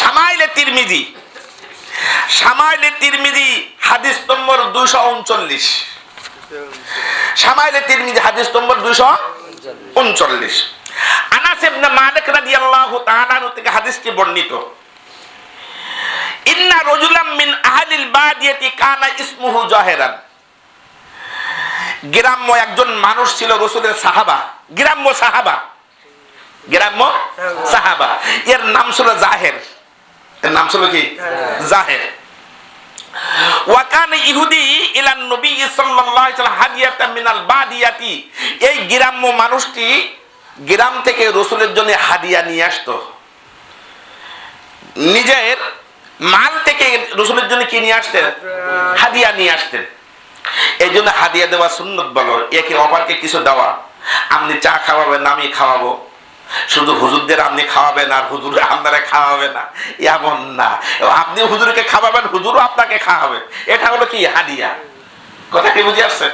সামাইলে তিরমিজি। সামাইলে তিরমিজি হাদিস নম্বর দুশো উনচল্লিশ। সামাইলে তিরমিজি হাদিস নম্বর দুশো উনচল্লিশ। আনাস ইবনে মালিক রাদিয়াল্লাহু তাআলা থেকে হাদিসটি বর্ণিত। ইন্না রাজুলাম মিন আহলিল বাদিয়াতি কানা ইসমুহু জাহেরান। গ্রাম্য একজন মানুষ ছিল রসুলের সাহাবা। গ্রাম্য সাহাবা। গ্রাম্য সাহাবা। এর নাম ছিল জাহের। এর নাম ছিল কি? জাহের। ওয়াকান ইহুদি ইলান নবী সাল্লাল্লাহু আলাইহি হাদিয়াতাম মিনাল বাদিয়াতি। এই গ্রাম্য মানুষটি গ্রাম থেকে রসুলের জন্য হাদিয়া নিয়ে আসতো। নিজের মাল থেকে রসুলের জন্য কি নিয়ে আসতেন? হাদিয়া নিয়ে আসতেন। এই জন্য হাদিয়া দেওয়া সুন্নত বলো। একে অপরকে কিছু দেওয়া। আপনি চা খাওয়াবেন আমি খাওয়াবো। শুধু হুজুরদের আপনি খাওয়াবেন আর হুজুর আপনারা খাওয়াবে না। এমন না। আপনি হুজুরকে খাওয়াবেন, হুজুরও আপনাকে খাওয়াবে। এটা হলো কি হাদিয়া? কথা কি বুঝে আসছে?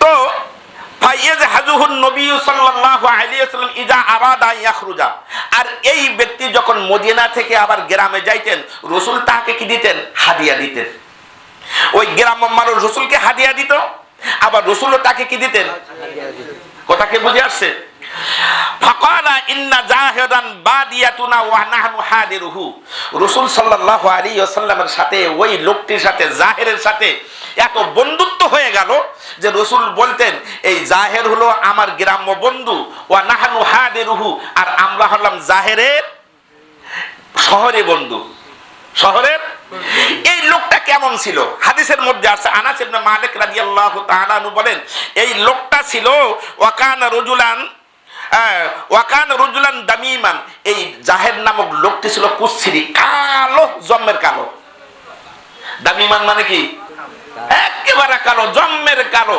তো আর এই ব্যক্তি যখন মদিনা থেকে আবার গ্রামে যাইতেন, রসুল তাকে কি দিতেন? হাদিয়া দিতেন। ওই মানুষ রসুলকে হাদিয়া দিত, আবার রসুলও তাকে কি দিতেন? কথা কি বুঝে আসছে? ফাকালা ইন্না বাদিয়াতুনা ওয়া নাহনু হাদিরুহু রাসূল সাল্লাল্লাহু আলাইহি ওয়াসাল্লামের সাথে, ওই লোকটির সাথে, জাহেরের সাথে এত বন্ধুত্ব হয়ে গেল যে বলতেন, এই জাহের হলো আমার গ্রাম্য বন্ধু, ওয়া হাদিরুহু আর আমরা হলাম জাহেরের শহরে বন্ধু। শহরের? এই লোকটা কেমন ছিল? হাদিসের মধ্যে আছে, আনাস ইবনে মালিক রাদিয়াল্লাহু তাআলা বলেন, এই লোকটা ছিল ওয়াকানা রজুলান ওয়াকান রজুলান দামিমান। এই নামক লোকটি ছিল কুচ্ছিরি, কালো জন্মের কালো। দামিমান মানে কি? একেবারে কালো জন্মের কালো।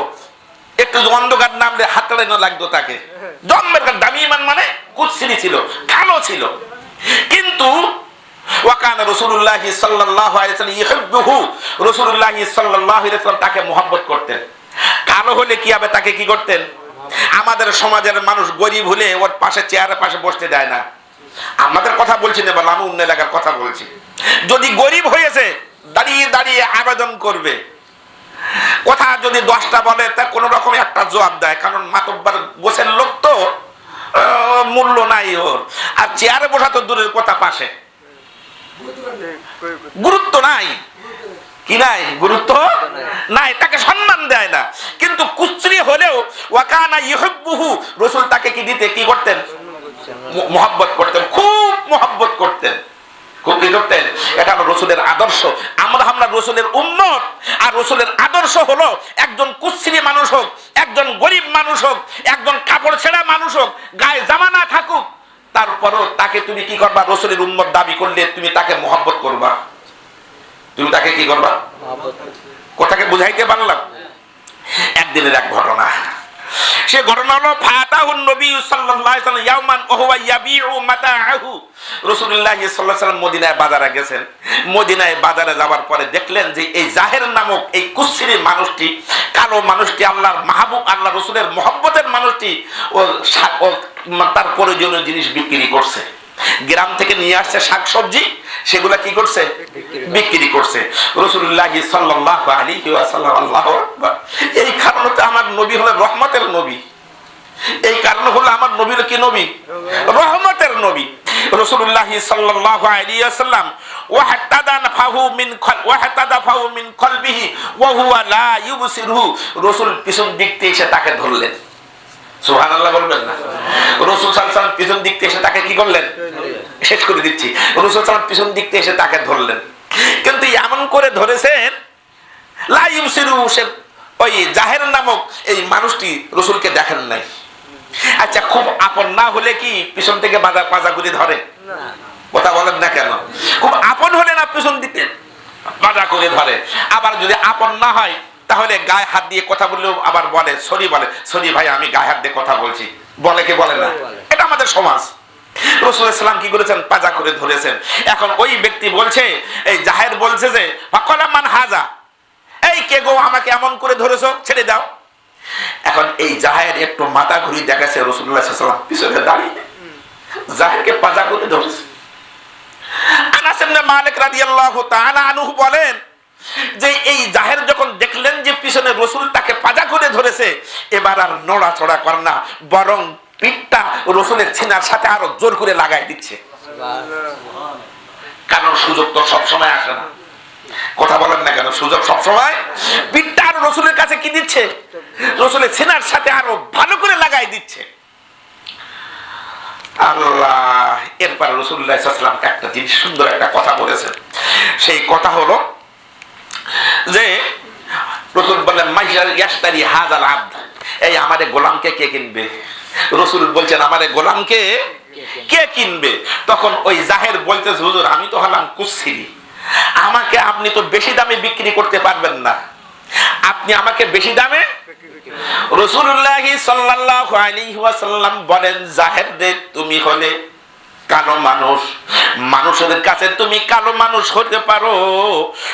একটু অন্ধকার হাতড়ে না লাগতো তাকে। জন্মের কালো, দামিমান মানে ছিল, কালো ছিল। কিন্তু ওয়াকান রসুল্লাহ সাল্লাহ ইহব্বুহু রসুল্লাহ সাল্লাহ তাকে মোহাব্বত করতেন। কালো হলে কি হবে? তাকে কি করতেন? আমাদের সমাজের মানুষ গরিব হলে ওর পাশে চেয়ারের পাশে বসতে দেয় না। আমাদের কথা বলছি না বলে আমি অন্য এলাকার কথা বলছি। যদি গরিব হয়েছে, দাঁড়িয়ে দাঁড়িয়ে আবেদন করবে। কথা যদি দশটা বলে, তা কোনো রকম একটা জবাব দেয়, কারণ মাতব্বার গোছের লোক তো মূল্য নাই ওর। আর চেয়ারে বসা তো দূরের কথা, পাশে। গুরুত্ব নাই। কি নাই? গুরুত্ব? নাই, তাকে সম্মান দেয় না। কিন্তু কুস্ত্রী হলেও ওয়াকানা ইহব্বুহু, রসুল তাকে কি দিতে কি করতেন? মহব্বত করতেন, খুব মহব্বত করতেন। খুব কি করতেন? এটা হলো রসুলের আদর্শ। আমরা আমরা রসুলের উন্নত আর রসুলের আদর্শ হলো একজন কুস্ত্রী মানুষ হোক, একজন গরিব মানুষ হোক, একজন কাপড় ছেঁড়া মানুষ হোক, গায়ে জামা না থাকুক, তারপরও তাকে তুমি কি করবা? রসুলের উন্মত দাবি করলে তুমি তাকে মহব্বত করবা। তুমি তাকে কি করবা? কোথাকে বুঝাইতে পারলাম। একদিনের এক ঘটনা। সে ঘটনা হলো নবী সাল্লাল্লাহু আলাইহি ইয়াবিউ মাতাআহু। রাসূলুল্লাহ সাল্লাল্লাহু মদিনায় বাজারে গেছেন। মদিনায় বাজারে যাওয়ার পরে দেখলেন যে এই জাহের নামক এই কুচ্ছিরি মানুষটি, কালো মানুষটি, আল্লাহর মাহবুব আল্লাহ রসুলের মহব্বতের মানুষটি ও তার প্রয়োজনীয় জিনিস বিক্রি করছে। গ্রাম থেকে নিয়ে আসছে শাকসবজি, সেগুলা কি করছে? বিক্রি করছে। রসুল্লাহ এই কারণে তো আমার নবী হলো রহমতের নবী। এই কারণ হলো আমার নবীর কি নবী? রহমতের নবী। রসুল্লাহ সাল্লাহ আলী রসুল পিছন দিক থেকে এসে তাকে ধরলেন। সুহান আল্লাহ বলবেন না। রসুল সাল্লাম পিছন দিক এসে তাকে কি করলেন? শেষ করে দিচ্ছি। রসুল সাল্লাম পিছন দিক এসে তাকে ধরলেন। কিন্তু এমন করে ধরেছেন লাইম সিরু ওই জাহের নামক এই মানুষটি রসুলকে দেখেন নাই। আচ্ছা খুব আপন না হলে কি পিছন থেকে বাজা পাজা করে ধরে? কথা বলেন না কেন? খুব আপন হলে না পিছন দিতে বাজা করে ধরে। আবার যদি আপন না হয় তাহলে গায়ে হাত দিয়ে কথা বললেও আবার বলে সরি বলে সরি ভাই আমি গায়ে হাত দিয়ে কথা বলছি। বলে কে বলে না? এটা আমাদের সমাজ। রসুল ইসলাম কি করেছেন? পাজা করে ধরেছেন। এখন ওই ব্যক্তি বলছে এই জাহের বলছে যে মান হাজা। এই কে গো আমাকে এমন করে ধরেছো? ছেড়ে দাও। এখন এই জাহের একটু মাথা ঘুরি দেখাচ্ছে রসুল্লাহ সাল্লাম পিছনে দাঁড়িয়ে। জাহেরকে পাজা করে ধরেছে। আনাস ইবনে মালিক রাদিয়াল্লাহু তাআলা আনহু বলেন যে এই রসুল তাকে পাজা করে ধরেছে। এবার আর নড়াচড়া করে না, বরং পিঠটা রসুলের ছিনার সাথে আরও জোর করে লাগাই দিচ্ছে। কারণ সুযোগ তো সবসময় আসে না। কথা বলেন না কেন, সুযোগ সবসময়? পিঠটা আর রসুলের কাছে কি দিচ্ছে? রসুলের ছিনার সাথে আরও ভালো করে লাগাই দিচ্ছে। আল্লাহ, এরপর একটা জিনিস সুন্দর একটা কথা বলেছেন। সেই কথা হলো যে রসুল বললেন মাইয়ার ইয়াস্তারি হাজাল আব্দ। এই আমাদের গোলামকে কে কিনবে? রসুল বলছেন, আমাদের গোলামকে কে কিনবে? তখন ওই জাহের বলতেছে, হুজুর, আমি তো হলাম কুচ্ছিরি আমাকে আপনি তো বেশি দামে বিক্রি করতে পারবেন না। আপনি আমাকে বেশি দামে রসুল্লাহ সাল্লাল্লাহু আলাইহি ওয়াসাল্লাম বলেন জাহের দে তুমি হলে কালো মানুষ। মানুষের কাছে তুমি কালো মানুষ হতে পারো।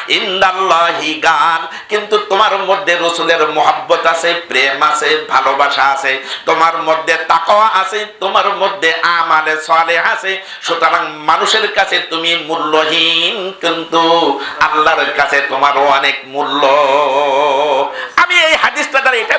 ইন্দাল্লাহি গান। কিন্তু তোমার মধ্যে রসুলের মোহাব্বত আছে, প্রেম আছে, ভালোবাসা আছে। তোমার মধ্যে তাকওয়া আছে, তোমার মধ্যে আমালে সলে আছে। সুতরাং মানুষের কাছে তুমি মূল্যহীন, কিন্তু আল্লাহর কাছে তোমার অনেক মূল্য আমি এই হাদিসটা দ্বারা এটা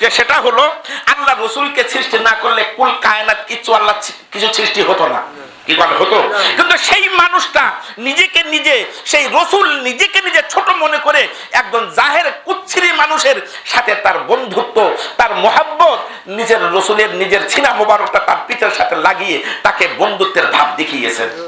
যে সেটা হলো আল্লাহ রসুলকে সৃষ্টি না করলে কুল কায়নাত কিছু আল্লাহ কিছু সৃষ্টি হতো না। কি হতো। কিন্তু সেই মানুষটা নিজেকে নিজে, সেই রসুল নিজেকে নিজে ছোট মনে করে একজন জাহের কুচ্ছিরি মানুষের সাথে তার বন্ধুত্ব, তার মোহাব্বত, নিজের রসুলের নিজের ছিনা মোবারকটা তার পিঠের সাথে লাগিয়ে তাকে বন্ধুত্বের ভাব দেখিয়েছেন।